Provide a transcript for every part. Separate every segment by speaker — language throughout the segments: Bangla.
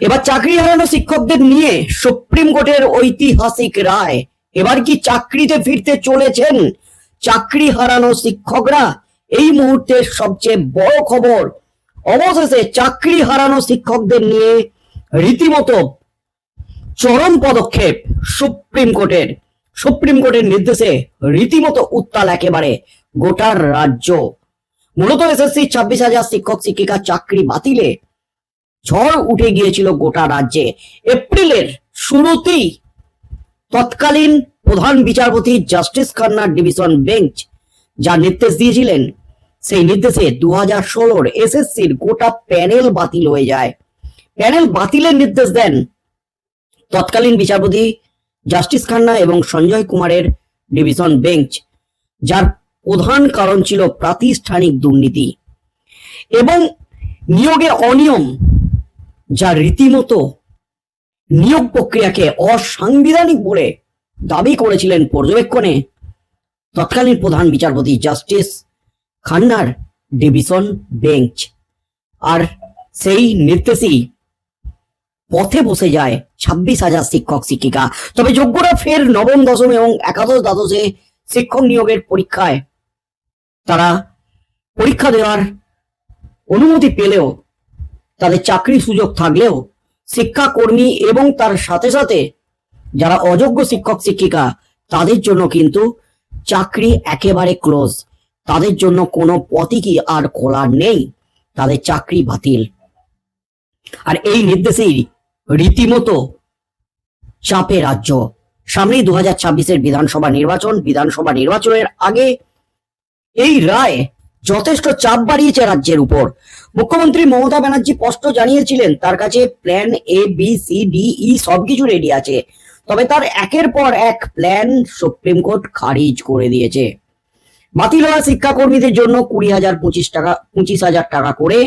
Speaker 1: এবার চাকরি হারানো শিক্ষকদের নিয়ে সুপ্রিম কোর্টের ঐতিহাসিক রায়। এবার কি চাকরিতে ফিরতে চলেছেন চাকরি হারানো শিক্ষকরা? এই মুহূর্তের সবচেয়ে বড় খবর, অবশেষে চাকরি হারানো শিক্ষকদের নিয়ে রীতিমতো চরম পদক্ষেপ সুপ্রিম কোর্টের। সুপ্রিম কোর্টের নির্দেশে রীতিমতো উত্তাল একেবারে গোটার রাজ্য। মূলত এসএসসি ছাব্বিশ হাজার শিক্ষক শিক্ষিকা চাকরি বাতিলে ঝড় উঠে গিয়েছিল গোটা রাজ্যে। এপ্রিলের শুরুতেই তৎকালীন প্রধান বিচারপতি জাস্টিস খান্নার ডিভিশন বেঞ্চ যা নির্দেশ দিয়েছিলেন, সেই নির্দেশে দু হাজার ষোলোর এসএসসির গোটা প্যানেল বাতিল হয়ে যায়। প্যানেল বাতিলের নির্দেশ দেন তৎকালীন বিচারপতি জাস্টিস খান্না এবং সঞ্জয় কুমারের ডিভিশন বেঞ্চ, যার প্রধান কারণ ছিল প্রাতিষ্ঠানিক দুর্নীতি। এবং নিয়োগের অনিয়ম যা রীতিমতো নিয়োগ প্রক্রিয়াকে অসাংবিধানিক বলে দাবি করেছিলেন পর্যবেক্ষণে তৎকালীন প্রধান বিচারপতি জাস্টিস খান্নার ডিভিশন বেঞ্চ। আর সেই নির্দেশই পথে বসে যায় ছাব্বিশ হাজার শিক্ষক, শিক্ষিকা। তবে যোগ্যরা ফের নবম, দশম এবং একাদশ দ্বাদশে শিক্ষক নিয়োগের পরীক্ষায় তারা পরীক্ষা দেওয়ার অনুমতি পেলেও তাদের চাকরি সুযোগ থাকলেও শিক্ষাকর্মী এবং তার সাথে সাথে যারা অযোগ্য শিক্ষক, শিক্ষিকা, তাদের জন্য কিন্তু চাকরি একেবারে ক্লোজ তাদের জন্য কোনো পথই কি আর খোলা নেই? তাদের চাকরি বাতিল। আর এই নির্দেশেই রীতিমতো চাপে রাজ্য। সামনেই দু হাজার বিধানসভা নির্বাচন। বিধানসভা নির্বাচনের আগে এই রায় যথেষ্ট চাপ বাড়িয়েছে রাজ্যের উপর। মুখ্যমন্ত্রী মমতা ব্যানার্জি স্পষ্ট জানিয়েছিলেন, তার কাছে plan A B C D E সবকিছু রেডি আছে। তবে তার একের পর এক প্ল্যান সুপ্রিম কোর্ট খারিজ করে দিয়েছে। বাতিল হওয়া শিক্ষাকর্মীদের জন্য কুড়ি হাজার পঁচিশ টাকা, পঁচিশ হাজার টাকা করে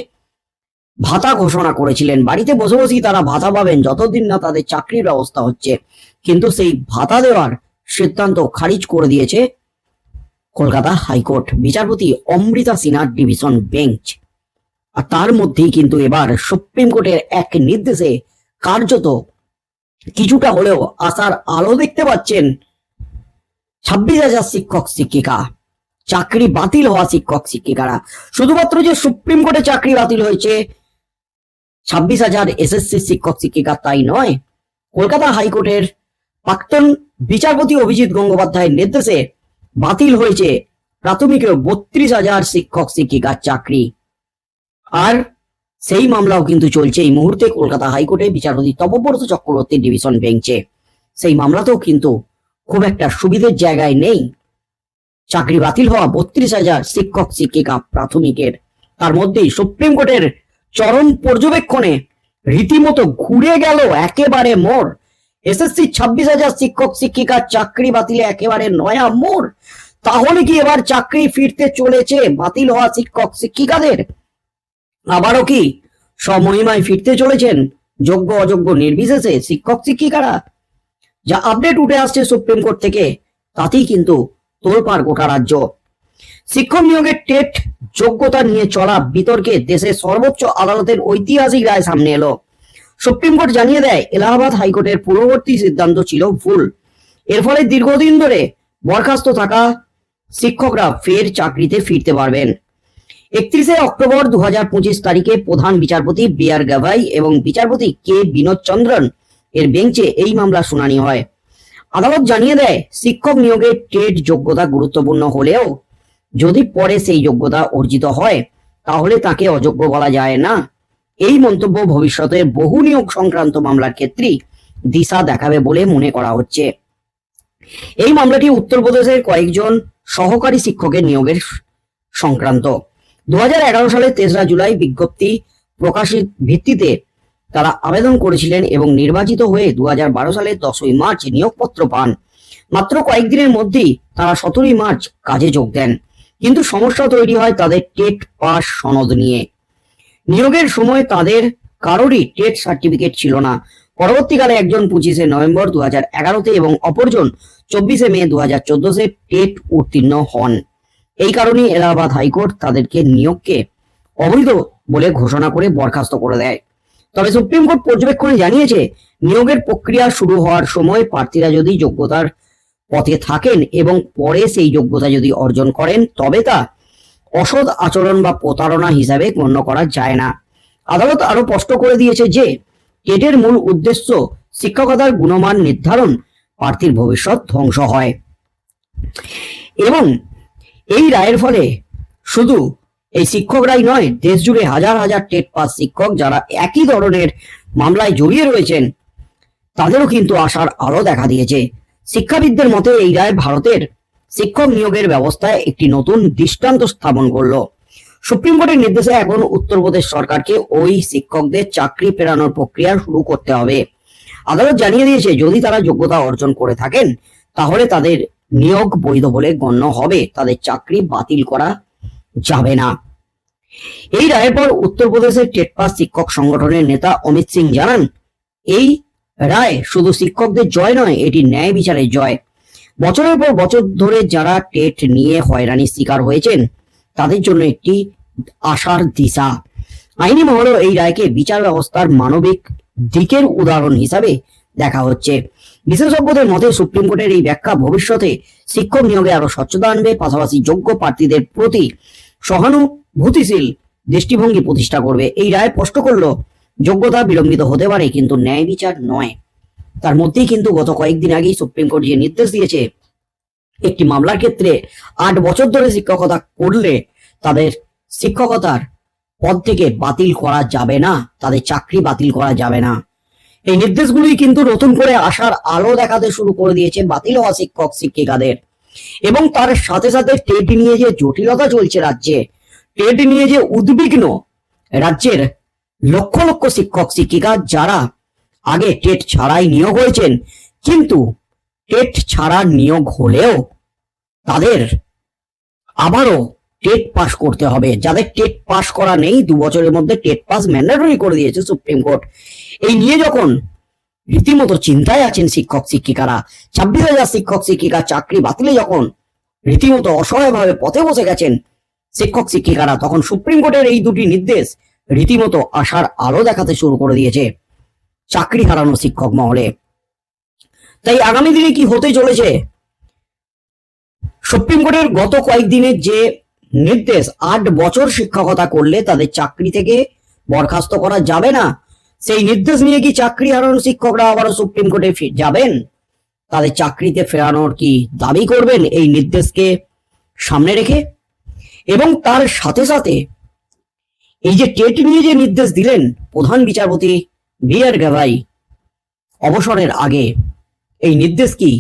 Speaker 1: ভাতা ঘোষণা করেছিলেন। বাড়িতে বসে বসেই তারা ভাতা পাবেন, যতদিন না তাদের চাকরির ব্যবস্থা হচ্ছে। কিন্তু সেই ভাতা দেওয়ার সিদ্ধান্ত খারিজ করে দিয়েছে কলকাতা হাইকোর্ট বিচারপতি অমৃতা সিনহার ডিভিশন বেঞ্চ। আর তার মধ্যেই কিন্তু এবার সুপ্রিম কোর্টের এক নির্দেশে কার্যত কিছুটা হলেও আসার আলো দেখতে পাচ্ছেন ছাব্বিশ হাজার শিক্ষক, শিক্ষিকা। চাকরি বাতিল হওয়া শিক্ষক, শিক্ষিকারা। শুধুমাত্র যে সুপ্রিম কোর্টে চাকরি বাতিল হয়েছে, ছাব্বিশ হাজার এসএসসি শিক্ষক, শিক্ষিকা তাই নয়। কলকাতা হাইকোর্টের প্রাক্তন বিচারপতি অভিজিৎ গঙ্গোপাধ্যায়ের নির্দেশে বাতিল হয়েছে। প্রাথমিক বত্রিশ হাজার শিক্ষক, শিক্ষিকার চাকরি। আর সেই মামলাও কিন্তু চলছে। এই মুহূর্তে কলকাতা হাইকোর্টে বিচারপতি তপব্রত চক্রবর্তী ডিভিশন বেঞ্চে। সেই মামলাতেও কিন্তু খুব একটা সুবিধের জায়গায় নেই। চাকরি বাতিল হওয়া বত্রিশ হাজার শিক্ষক, শিক্ষিকা প্রাথমিকের। তার মধ্যেই সুপ্রিম কোর্টের চরম পর্যবেক্ষণে রীতিমতো ঘুরে গেল একেবারে মোড়। এসএসসি ছাব্বিশ হাজার শিক্ষক শিক্ষিকার চাকরি বাতিলে একেবারে নয়া মোড়। তাহলে কি এবার চাকরি ফিরতে চলেছে বাতিল হওয়া শিক্ষক, শিক্ষিকাদের? আবারও কি সমহিমায় ফিরতে চলেছেন যোগ্য, অযোগ্য, নির্বিশেষে শিক্ষক, শিক্ষিকারা? যা আপডেট উঠে আসছে সুপ্রিম কোর্ট থেকে, তাতেই কিন্তু তোলপাড় গোটা রাজ্য। শিক্ষক নিয়োগের টেট, যোগ্যতা নিয়ে চলা বিতর্কে দেশের সর্বোচ্চ আদালতের ঐতিহাসিক রায় সামনে এলো। সুপ্রিম কোর্ট জানিয়ে দেয়, এলাহাবাদ হাইকোর্টের পূর্ববর্তী সিদ্ধান্ত ছিল ভুল। এর ফলে দীর্ঘদিন ধরে বরখাস্ত থাকা শিক্ষকরা ফের চাকরিতে ফিরতে পারবেন। একত্রিশে অক্টোবর দু তারিখে প্রধান বিচারপতি বি আর গাভাই এবং বিচারপতি কে বিনোদ চন্দ্রন এর বেঞ্চে এই মামলা শুনানি হয়। আদালত জানিয়ে দেয়, শিক্ষক নিয়োগের টেট যোগ্যতা গুরুত্বপূর্ণ হলেও যদি পরে সেই যোগ্যতা অর্জিত হয়, তাহলে তাকে অযোগ্য বলা যায় না। এই মন্তব্য ভবিষ্যতের বহু নিয়োগ সংক্রান্ত মামলার ক্ষেত্রেই দিশা দেখাবে বলে মনে করা হচ্ছে। এই মামলাটি উত্তরপ্রদেশের কয়েকজন সহকারী শিক্ষকের নিয়োগের সংক্রান্ত। দু সালের তেসরা জুলাই বিজ্ঞপ্তি প্রকাশিত ভিত্তিতে তারা আবেদন করেছিলেন এবং নির্বাচিত হয়ে দু হাজার বারো সালের দশই মার্চ নিয়োগপত্র পান। মাত্র কয়েকদিনের মধ্যেই তারা সতেরোই মার্চ কাজে যোগ দেন। কিন্তু সমস্যা তৈরি হয় তাদের টেট পাস সনদ নিয়ে। নিয়োগের সময় তাদের কারোরই টেট সার্টিফিকেট ছিল না। পরবর্তীকালে একজন পঁচিশে নভেম্বর দু হাজার এবং অপরজন চব্বিশে মে দু হাজার চোদ্দতে টেট উত্তীর্ণ হন। এই কারণে এলাহাবাদ হাইকোর্ট তাদেরকে নিয়োগকে অবৈধ বলে ঘোষণা করে বরখাস্ত করে দেয়। তবে সুপ্রিম কোর্ট পর্যবেক্ষণে জানিয়েছে, নিয়োগের প্রক্রিয়া শুরু হওয়ার সময় প্রার্থীরা যদি যোগ্যতার পথে থাকেন এবং পরে সেই যোগ্যতা যদি অর্জন করেন, তবে তা অসৎ আচরণ বা প্রতারণা হিসাবে গণ্য করা যায় না। আদালত আরও স্পষ্ট করে দিয়েছে যে টেটের মূল উদ্দেশ্য শিক্ষকতার গুণমান নির্ধারণ, প্রার্থীর ভবিষ্যৎ ধ্বংস হয়। এবং এই রায়ের ফলে শুধু এই শিক্ষকরাই নয় দেশ জুড়ে হাজার হাজার টেট পাস শিক্ষক যারা একই ধরনের মামলায় জড়িয়ে রয়েছেন, তাদেরও কিন্তু আসার আলো দেখা দিয়েছে। শিক্ষাবিদদের মতে এই রায় ভারতের শিক্ষক নিয়োগের ব্যবস্থায় একটি নতুন দৃষ্টান্ত স্থাপন করল। সুপ্রিম কোর্টের নির্দেশে এখন উত্তরপ্রদেশ সরকারকে ওই শিক্ষকদের চাকরি ফেরানোর প্রক্রিয়া শুরু করতে হবে। আদালত জানিয়ে দিয়েছে, যদি তারা যোগ্যতা অর্জন করে থাকেন, তাহলে তাদের নিয়োগ বৈধ বলে গণ্য হবে। তাদের চাকরি বাতিল করা যাবে না। এই রায়ের পর উত্তরপ্রদেশের টেট পাস শিক্ষক সংগঠনের নেতা অমিত সিং জানান, এই রায় শুধু শিক্ষকদের জয় নয়, এটি ন্যায় বিচারের জয়। বছরের পর বছর ধরে যারা টেট নিয়ে হয়রানির শিকার হয়েছেন, তাদের জন্য একটি আশার দিশা। আইনি মহলও এই রায়কে বিচার ব্যবস্থার মানবিক দিকের উদাহরণ হিসাবে দেখা হচ্ছে। বিশেষজ্ঞদের মতে, সুপ্রিম কোর্টের এই ব্যাখ্যা ভবিষ্যতে শিক্ষক নিয়োগে আরও স্বচ্ছতা আনবে, পাশাপাশি যোগ্য প্রার্থীদের প্রতি সহানুভূতিশীল দৃষ্টিভঙ্গি প্রতিষ্ঠা করবে। এই রায় স্পষ্ট করল যোগ্যতা বিলম্বিত হতে পারে, কিন্তু ন্যায় বিচার নয়। তার মধ্যেই কিন্তু গত কয়েকদিন আগেই সুপ্রিম কোর্ট যে নির্দেশ দিয়েছে, একটি মামলার ক্ষেত্রে আট বছর ধরে শিক্ষকতা করলে তাদের শিক্ষকতার পদ থেকে বাতিল করা যাবে না, তাদের চাকরি বাতিল করা যাবে না। এই নির্দেশগুলি কিন্তু নতুন করে আসার আলো দেখাতে শুরু করে দিয়েছে বাতিল হওয়া শিক্ষক, শিক্ষিকাদের। এবং তার সাথে সাথে টেট নিয়ে যে জটিলতা চলছে রাজ্যে, টেট নিয়ে যে উদ্বিগ্ন রাজ্যের লক্ষ লক্ষ শিক্ষক, শিক্ষিকা যারা আগে টেট ছাড়াই নিয়োগ হয়েছেন, কিন্তু টেট ছাড়া নিয়োগ হলেও তাদের আবারও টেট পাস করতে হবে। যাদের টেট পাস করা নেই, দু বছরের মধ্যে টেট পাস ম্যান্ডেটরি করে দিয়েছে সুপ্রিম কোর্ট। এই নিয়ে যখন রীতিমতো চিন্তায় আছেন শিক্ষক, শিক্ষিকারা, ছাব্বিশ হাজার শিক্ষক, শিক্ষিকা চাকরি বাতিলে যখন রীতিমতো অসহায়ভাবে পথে বসে গেছেন শিক্ষক, শিক্ষিকারা, তখন সুপ্রিম কোর্টের এই দুটি নির্দেশ রীতিমতো আশার আলো দেখাতে শুরু করে দিয়েছে। চাকরি হারানো শিক্ষক মহলে। তাই আগামী দিনে কি হতে চলেছে? সুপ্রিম কোর্টের গত কয়েকদিনের যে নির্দেশ, আট বছর শিক্ষকতা করলে তাদের চাকরি থেকে বরখাস্ত করা যাবে না, সেই নির্দেশ নিয়ে কি চাকরি হারানো শিক্ষকরা আবারও সুপ্রিম কোর্টে যাবেন? তাদের চাকরিতে ফেরানোর কি দাবি করবেন? এই নির্দেশকে সামনে রেখে এবং তার সাথে সাথে এই যে টেট নিয়ে যে নির্দেশ দিলেন প্রধান বিচারপতি আর গাভাই অবসরের আগে এই নির্দেশ কি?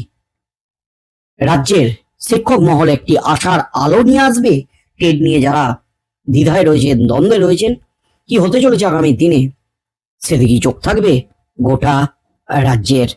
Speaker 1: রাজ্যের শিক্ষক মহলে একটি আশার আলো নিয়ে আসবে? টেট নিয়ে যারা দ্বিধায় রয়েছেন, দ্বন্দ্বে রয়েছেন, কি হতে চলেছে আগামী দিনে? সেদিকেই চোখ থাকবে গোটা রাজ্যের